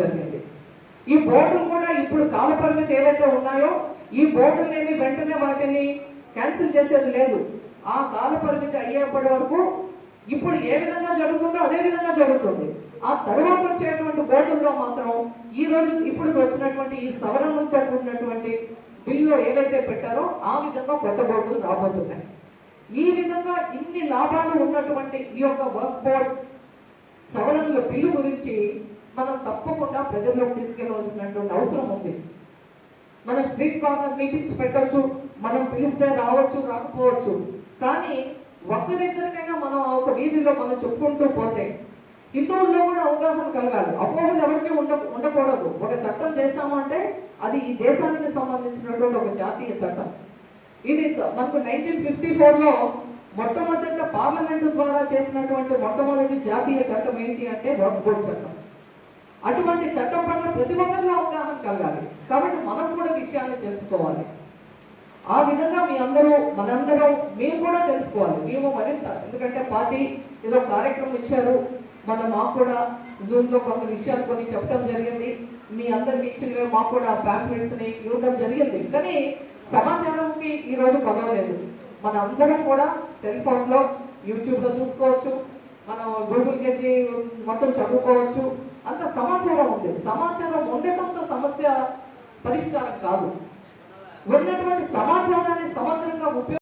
జరిగింది. ఈ బోర్డులు కూడా ఇప్పుడు కాల పరిమితి ఏవైతే ఉన్నాయో ఈ బోర్డులనేవి వెంటనే వాటిని క్యాన్సిల్ చేసేది లేదు. ఆ కాల పరిమితి అయ్యేప్పటి వరకు ఇప్పుడు ఏ విధంగా జరుగుతుందో అదే విధంగా జరుగుతుంది. ఆ తర్వాత వచ్చేటువంటి బోర్డుల్లో మాత్రం ఈ రోజు ఇప్పుడు వచ్చినటువంటి ఈ సవరణలతో కూడినటువంటి బిల్లు ఏవైతే పెట్టారో ఆ విధంగా కొత్త బోర్డులు రాబోతున్నాయి. ఈ విధంగా ఇన్ని లాభాలు ఉన్నటువంటి ఈ యొక్క వర్క్ బోర్డ్ సవరణల బిల్లు గురించి మనం తప్పకుండా ప్రజల్లోకి తీసుకెళ్ళవలసినటువంటి అవసరం ఉంది. మనం స్ట్రీట్ కార్నర్ మీటింగ్స్ పెట్టచ్చు మనం పిలిస్తే రావచ్చు రాకపోవచ్చు. కానీ ఒక్కరిద్దరికైనా మనం ఒక వీధిలో మనం చెప్పుకుంటూ పోతే హిందువుల్లో కూడా అవగాహన కలగాలి. అపోహలు ఎవరికి ఉండ ఉండకూడదు. ఒక చట్టం చేస్తామంటే అది ఈ దేశానికి సంబంధించినటువంటి ఒక జాతీయ చట్టం. ఇది మనకు నైన్టీన్ ఫిఫ్టీ ఫోర్లో మొట్టమొదట పార్లమెంటు ద్వారా చేసినటువంటి మొట్టమొదటి జాతీయ చట్టం ఏంటి అంటే వర్క్ బోర్డ్ చట్టం. అటువంటి చట్టం పట్ల ప్రతి ఒక్కరిలో అవగాహన కలగాలి. కాబట్టి మనం కూడా విషయాన్ని తెలుసుకోవాలి. ఆ విధంగా మీ అందరూ మనందరం మేము కూడా తెలుసుకోవాలి. మేము మరింత ఎందుకంటే పార్టీ ఏదో కార్యక్రమం ఇచ్చారు. మన మాకు కూడా జూమ్లో కొంత విషయాలు కొన్ని చెప్పడం జరిగింది. మీ అందరికి ఇచ్చినవి మాకు కూడా ప్యాంప్లెట్స్ని ఇవ్వడం జరిగింది. కానీ సమాచారంకి ఈరోజు పదవలేదు మన అందరం కూడా సెల్ యూట్యూబ్లో చూసుకోవచ్చు. మనం గూగుల్కి వెళ్ళి మొత్తం చదువుకోవచ్చు. అంత సమాచారం ఉంది. సమాచారం ఉండటంతో సమస్య పరిష్కారం కాదు. ఉన్నటువంటి సమాచారాన్ని సమగ్రంగా ఉపయోగ